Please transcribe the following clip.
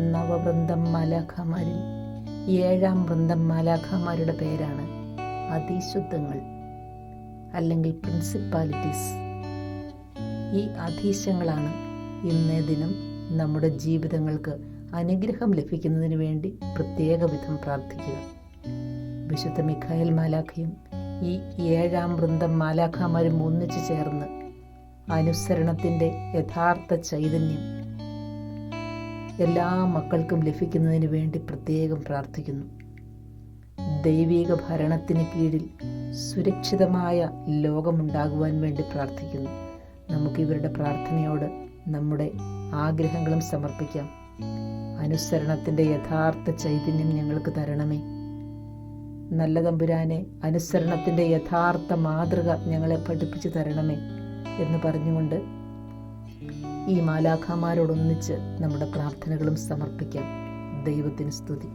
നവവൃന്ദം മാലാഖമാരിൽ ഏഴാം വൃന്ദം മാലാഖമാരുടെ പേരാണ് അതിശുദ്ധങ്ങൾ അല്ലെങ്കിൽ പ്രിൻസിപ്പാലിറ്റീസ് ഈ അധീശങ്ങളാണ് ഇന്നേ ദിനം നമ്മുടെ ജീവിതങ്ങൾക്ക് അനുഗ്രഹം ലഭിക്കുന്നതിന് വേണ്ടി പ്രത്യേക വിധം പ്രാർത്ഥിക്കുക. വിശുദ്ധ മിഖായൽ മാലാഖയും ഈ ഏഴാം വൃന്ദം മാലാഖമാരും ഒന്നിച്ചു ചേർന്ന് അനുസരണത്തിന്റെ യഥാർത്ഥ ചൈതന്യം എല്ലാ മക്കൾക്കും ലഭിക്കുന്നതിന് വേണ്ടി പ്രത്യേകം പ്രാർത്ഥിക്കുന്നു. ദൈവിക ഭരണത്തിന് കീഴിൽ സുരക്ഷിതമായ ലോകമുണ്ടാകുവാൻ വേണ്ടി പ്രാർത്ഥിക്കുന്നു. നമുക്ക് ഇവരുടെ പ്രാർത്ഥനയോട് നമ്മുടെ ആഗ്രഹങ്ങളും സമർപ്പിക്കാം. അനുസരണത്തിന്റെ യഥാർത്ഥ ചൈതന്യം ഞങ്ങൾക്ക് തരണമേ. നല്ല തമ്പുരാനെ അനുസരണത്തിന്റെ യഥാർത്ഥ മാതൃക ഞങ്ങളെ പഠിപ്പിച്ചു തരണമേ എന്ന് പറഞ്ഞുകൊണ്ട് ഈ മാലാഖമാരോടൊന്നിച്ച് നമ്മുടെ പ്രാർത്ഥനകളും സമർപ്പിക്കാം. ദൈവത്തിന് സ്തുതി.